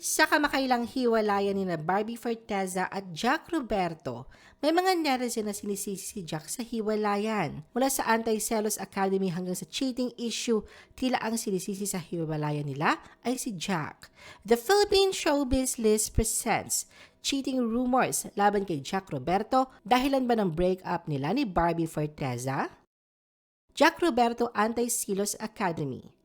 Sa kamakailang hiwalayan ni na Barbie Forteza at Jack Roberto, may mga netizen na sinisisi si Jack sa hiwalayan. Mula sa Anti-Celos Academy hanggang sa cheating issue, tila ang sinisisi sa hiwalayan nila ay si Jack. The Philippine Showbiz List presents cheating rumors laban kay Jack Roberto dahilan ba ng breakup nila ni Barbie Forteza? Jack Roberto Anti-Silos Academy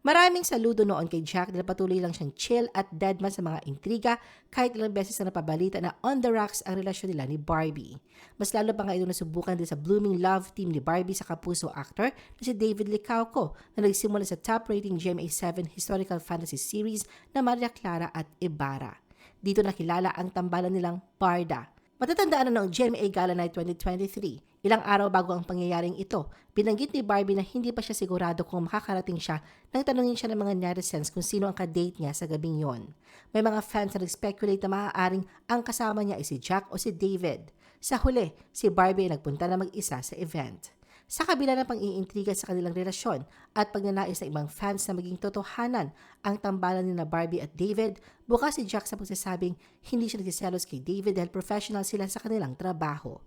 Maraming saludo noon kay Jack dahil patuloy lang siyang chill at deadman sa mga intriga kahit ilang beses na napabalita na on the rocks ang relasyon nila ni Barbie. Mas lalo pa nga ito nasubukan din sa blooming love team ni Barbie sa kapuso actor na si David Licauco na nagsimula sa top rating GMA7 historical fantasy series na Maria Clara at Ibarra. Dito nakilala ang tambalan nilang Barda. Matatandaan na noong GMA Gala Night 2023 Ilang araw bago ang pangyayaring ito, binanggit ni Barbie na hindi pa siya sigurado kung makakarating siya nang tanungin siya ng mga netizens kung sino ang ka-date niya sa gabing yon. May mga fans na nag-speculate na maaaring ang kasama niya ay si Jack o si David. Sa huli, si Barbie ay nagpunta na mag-isa sa event. Sa kabila ng pang-iintriga sa kanilang relasyon at pagnanais ng ibang fans na maging totohanan ang tambalan ni na Barbie at David, bukas si Jack sa pagsasabing hindi siya nagsiselos kay David dahil professional sila sa kanilang trabaho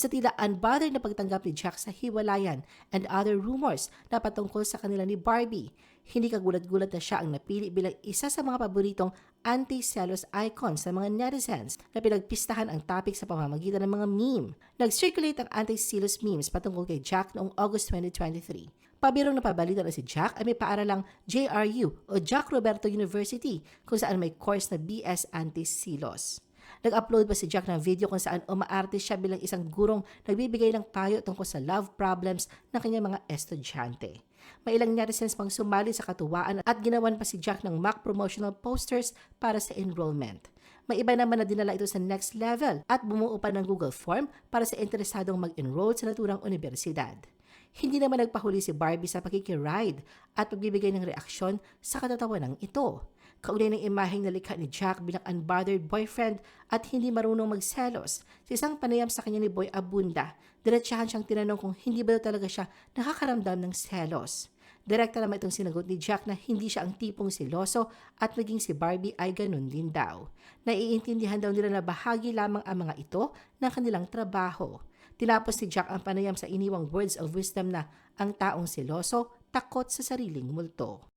sa tila unbothered na pagtanggap ni Jack sa hiwalayan and other rumors na patungkol sa kanila ni Barbie. Hindi kagulat-gulat na siya ang napili bilang isa sa mga paboritong anti-celos icons ng mga netizens na pinagpistahan ang topic sa pamamagitan ng mga meme. Nag-circulate ang anti-celos memes patungkol kay Jack noong August 2023. Pabirong napabalita na si Jack ay may paaralang JRU o Jack Roberto University kung saan may course na BS Anti-Silos. Nag-upload pa si Jack ng video kung saan umaarte siya bilang isang gurong nagbibigay ng payo tungkol sa love problems ng kanyang mga estudyante. May ilang netizens pang sumali sa katuwaan at ginawan pa si Jack ng mock promotional posters para sa enrollment. May iba naman na dinala ito sa next level at bumuo pa ng Google Form para sa interesadong mag-enroll sa naturang universidad. Hindi naman nagpahuli si Barbie sa pakikiride at pagbibigay ng reaksyon sa katatawanan ito. Kaugnay ng imaheng nalikha ni Jack bilang unbothered boyfriend at hindi marunong magselos. Sa isang panayam sa kanya ni Boy Abunda, diretsahan siyang tinanong kung hindi ba talaga siya nakakaramdam ng selos. Direkta naman itong sinagot ni Jack na hindi siya ang tipong siloso at naging si Barbie ay ganun din daw. Naiintindihan daw nila na bahagi lamang ang mga ito ng kanilang trabaho. Tinapos ni Jack ang panayam sa iniwang words of wisdom na ang taong siloso takot sa sariling multo.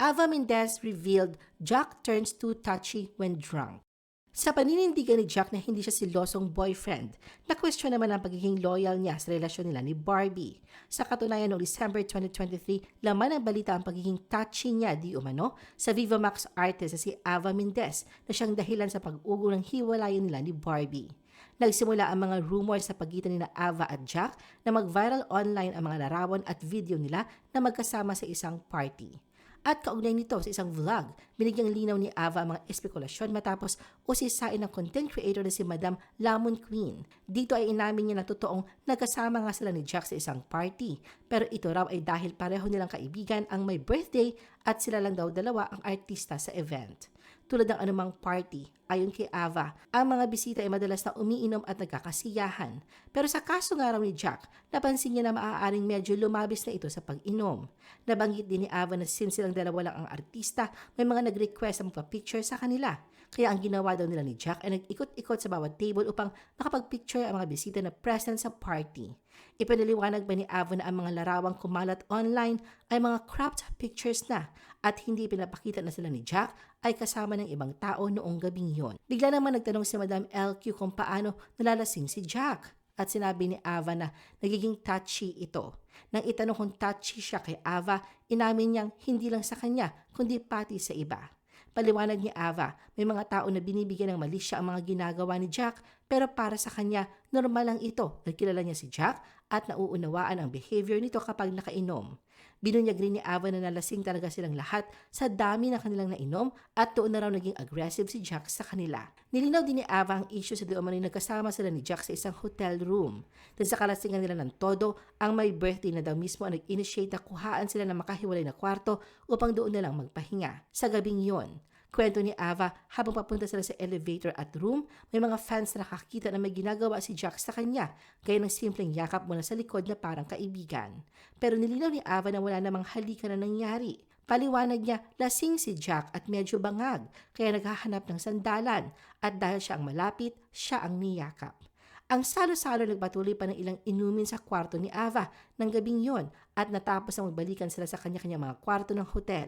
Ava Mendez revealed Jack turns too touchy when drunk. Sa paninindigan ni Jack na hindi siya silosong boyfriend, na-question naman ang pagiging loyal niya sa relasyon nila ni Barbie. Sa katunayan noong December 2023, laman ang balita ang pagiging touchy niya di umano sa Viva Max artist na si Ava Mendez na siyang dahilan sa pag-ugo ng hiwalayan nila ni Barbie. Nagsimula ang mga rumors sa pagitan ni Ava at Jack na mag-viral online ang mga larawan at video nila na magkasama sa isang party. At kaugnay nito sa isang vlog, binigyang linaw ni Ava ang mga espekulasyon matapos usisain ng content creator na si Madam Lamon Queen. Dito ay inamin niya na totoong nagkasama nga sila ni Jack sa isang party. Pero ito raw ay dahil pareho nilang kaibigan ang may birthday at sila lang daw dalawa ang artista sa event tulad ng anumang party. Ayon kay Ava, ang mga bisita ay madalas na umiinom at nagkakasiyahan. Pero sa kaso nga raw ni Jack, napansin niya na maaaring medyo lumabis na ito sa pag-inom. Nabanggit din ni Ava na since silang dalawa lang ang artista, may mga nag-request na magpa-picture sa kanila. Kaya ang ginawa daw nila ni Jack ay nag-ikot-ikot sa bawat table upang makapag-picture ang mga bisita na present sa party. Ipinaliwanag ba ni Avo na ang mga larawang kumalat online ay mga cropped pictures na at hindi pinapakita na sila ni Jack ay kasama ng ibang tao noong gabing yon. Bigla naman nagtanong si Madam LQ kung paano nalalasing si Jack at sinabi ni Ava na nagiging touchy ito. Nang itanong kung touchy siya kay Ava, inamin niyang hindi lang sa kanya kundi pati sa iba. Paliwanag ni Ava, may mga tao na binibigyan ng mali siya ang mga ginagawa ni Jack pero para sa kanya, normal lang ito dahil kilala niya si Jack at nauunawaan ang behavior nito kapag nakainom. Binunyag rin ni Ava na nalasing talaga silang lahat sa dami ng kanilang nainom at doon na raw naging aggressive si Jack sa kanila. Nilinaw din ni Ava ang issue sa doon man nagkasama sila ni Jack sa isang hotel room. Dahil sa kalasingan nila ng todo, ang may birthday na daw mismo ang nag-initiate na kuhaan sila ng makahiwalay na kwarto upang doon na lang magpahinga. Sa gabing yon, Kwento ni Ava, habang papunta sila sa elevator at room, may mga fans na nakakita na may ginagawa si Jack sa kanya, gaya ng simpleng yakap mula sa likod na parang kaibigan. Pero nilinaw ni Ava na wala namang halika na nangyari. Paliwanag niya, lasing si Jack at medyo bangag, kaya naghahanap ng sandalan at dahil siya ang malapit, siya ang niyakap. Ang salo-salo nagpatuloy pa ng ilang inumin sa kwarto ni Ava ng gabing yon at natapos ang magbalikan sila sa kanya-kanya mga kwarto ng hotel.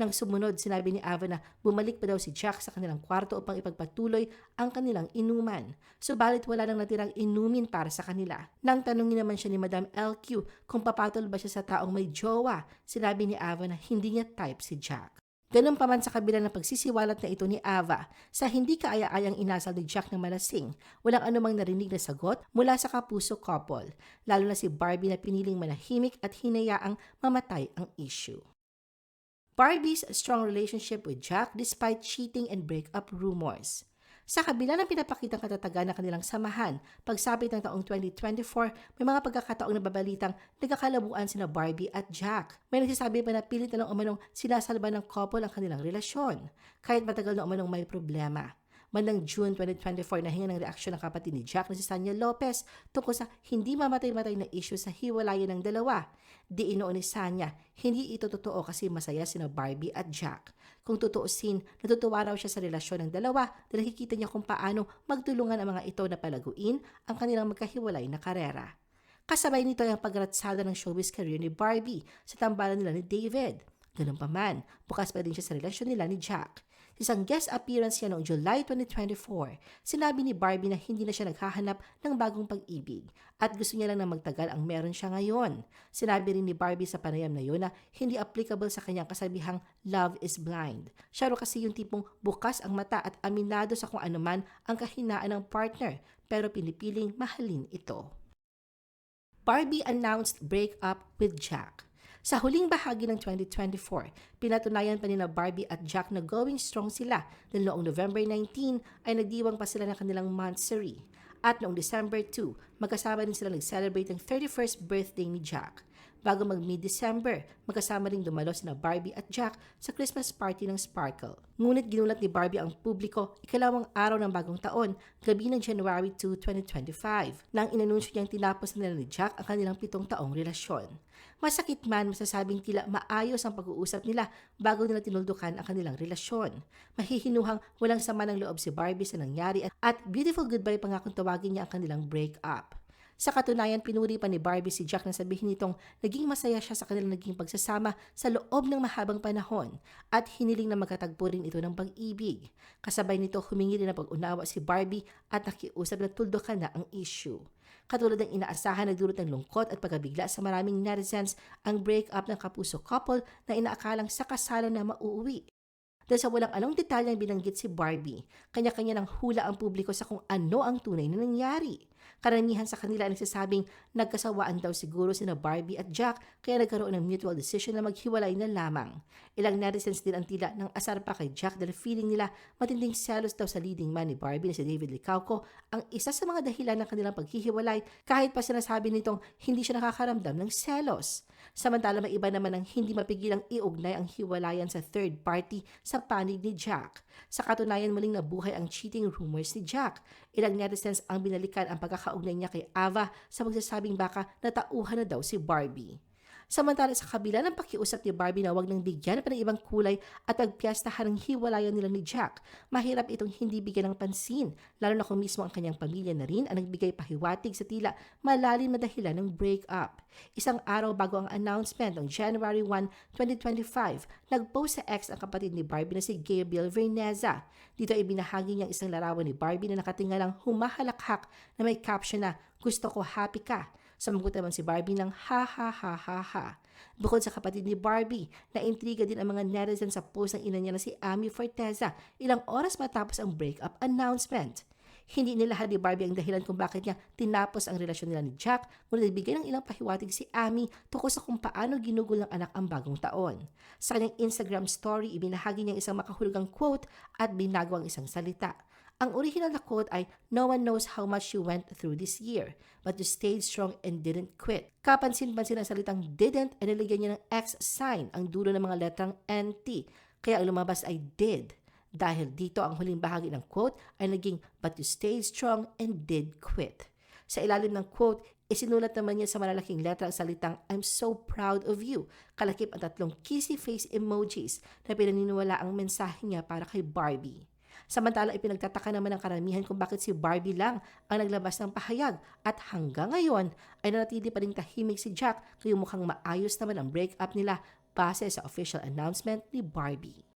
Nang sumunod, sinabi ni Ava na bumalik pa daw si Jack sa kanilang kwarto upang ipagpatuloy ang kanilang inuman. Subalit wala nang natirang inumin para sa kanila. Nang tanungin naman siya ni Madam LQ kung papatol ba siya sa taong may jowa, sinabi ni Ava na hindi niya type si Jack. Ganun pa man sa kabila ng pagsisiwalat na ito ni Ava, sa hindi kaaya-ayang inasal ni Jack na malasing, walang anumang narinig na sagot mula sa kapuso couple, lalo na si Barbie na piniling manahimik at hinayaang mamatay ang issue. Barbie's strong relationship with Jack despite cheating and breakup rumors. Sa kabila ng pinapakitang katatagan ng kanilang samahan, pagsapit ng taong 2024, may mga pagkakataong nababalitang nagkakalabuan sina Barbie at Jack. May nagsasabi pa na pilit na lang umanong sinasalba ng couple ang kanilang relasyon, kahit matagal na umanong may problema. Bandang June 2024 nahinga ng reaksyon ng kapatid ni Jack na si Sanya Lopez tungkol sa hindi mamatay-matay na issue sa hiwalayan ng dalawa. Di inoon ni Sanya, hindi ito totoo kasi masaya sina Barbie at Jack. Kung tutuusin, natutuwa raw siya sa relasyon ng dalawa dahil nakikita niya kung paano magtulungan ang mga ito na palaguin ang kanilang magkahiwalay na karera. Kasabay nito ay ang pagratsada ng showbiz career ni Barbie sa tambalan nila ni David. Ganun pa man, bukas pa din siya sa relasyon nila ni Jack. Isang guest appearance niya noong July 2024, sinabi ni Barbie na hindi na siya naghahanap ng bagong pag-ibig at gusto niya lang na magtagal ang meron siya ngayon. Sinabi rin ni Barbie sa panayam na yun na hindi applicable sa kanyang kasabihang love is blind. Siya kasi yung tipong bukas ang mata at aminado sa kung anuman ang kahinaan ng partner pero pinipiling mahalin ito. Barbie announced breakup with Jack. Sa huling bahagi ng 2024, pinatunayan pa nila Barbie at Jack na going strong sila dahil noong November 19 ay nagdiwang pa sila ng kanilang monthsary. At noong December 2, magkasama din sila nag-celebrate ng 31st birthday ni Jack. Bago mag mid-December, magkasama ring dumalo sina Barbie at Jack sa Christmas party ng Sparkle. Ngunit ginulat ni Barbie ang publiko ikalawang araw ng bagong taon, gabi ng January 2, 2025, nang inanunsyo niyang tinapos na nila ni Jack ang kanilang pitong taong relasyon. Masakit man masasabing tila maayos ang pag-uusap nila bago nila tinuldukan ang kanilang relasyon. Mahihinuhang walang sama ng loob si Barbie sa nangyari at, beautiful goodbye pa nga kung tawagin niya ang kanilang break-up. Sa katunayan, pinuri pa ni Barbie si Jack na sabihin nitong naging masaya siya sa kanilang naging pagsasama sa loob ng mahabang panahon at hiniling na magkatagpo rin ito ng pag-ibig. Kasabay nito, humingi rin ng pag-unawa si Barbie at nakiusap na tuldukan na ang issue. Katulad ng inaasahan, nagdulot ng lungkot at pagkabigla sa maraming netizens ang break-up ng kapuso couple na inaakalang sa kasalan na mauuwi. Dahil sa walang anong detalyeng binanggit si Barbie, kanya-kanya ng hula ang publiko sa kung ano ang tunay na nangyari. Karamihan sa kanila ay nagsasabing nagkasawaan daw siguro sina Barbie at Jack kaya nagkaroon ng mutual decision na maghiwalay na lamang. Ilang netizens din ang tila ng asar pa kay Jack dahil feeling nila matinding selos daw sa leading man ni Barbie na si David Licauco ang isa sa mga dahilan ng kanilang paghihiwalay kahit pa sinasabi nitong hindi siya nakakaramdam ng selos. Samantala may iba naman ang hindi mapigilang iugnay ang hiwalayan sa third party sa panig ni Jack. Sa katunayan muling nabuhay ang cheating rumors ni Jack. Ilang netizens ang binalikan ang pagkakaugnay niya kay Ava sa magsasabing baka natauhan na daw si Barbie. Samantala sa kabila ng pakiusap ni Barbie na wag nang bigyan pa ng ibang kulay at pagpiyastahan ng hiwalayan nila ni Jack, mahirap itong hindi bigyan ng pansin, lalo na kung mismo ang kanyang pamilya na rin ang nagbigay pahiwatig sa tila malalim na dahilan ng breakup. Isang araw bago ang announcement ng January 1, 2025, nag-post sa ex ang kapatid ni Barbie na si Gabriel Verneza. Dito ay binahagi niya isang larawan ni Barbie na nakatingalang humahalakhak na may caption na, Gusto ko happy ka. Samagot naman si Barbie ng ha ha ha ha ha. Bukod sa kapatid ni Barbie, naintriga din ang mga netizens sa post ng ina niya na si Amy Forteza ilang oras matapos ang breakup announcement. Hindi nilahad ni Barbie ang dahilan kung bakit niya tinapos ang relasyon nila ni Jack, ngunit nagbigay ng ilang pahiwatig si Amy tungkol sa kung paano ginugol ng anak ang bagong taon. Sa kanyang Instagram story, ibinahagi niya isang makahulugang quote at binago ang isang salita. Ang original na quote ay, No one knows how much you went through this year, but you stayed strong and didn't quit. Kapansin-pansin ang salitang didn't ay nilagyan niya ng X sign ang dulo ng mga letrang NT, kaya ang lumabas ay did. Dahil dito ang huling bahagi ng quote ay naging, But you stayed strong and did quit. Sa ilalim ng quote, Isinulat naman niya sa malalaking letra ang salitang I'm so proud of you. Kalakip ang tatlong kissy face emojis na pinaniniwala ang mensahe niya para kay Barbie. Samantala ipinagtataka naman ng karamihan kung bakit si Barbie lang ang naglabas ng pahayag at hanggang ngayon ay nanatili pa rin tahimik si Jack kaya mukhang maayos naman ang breakup nila base sa official announcement ni Barbie.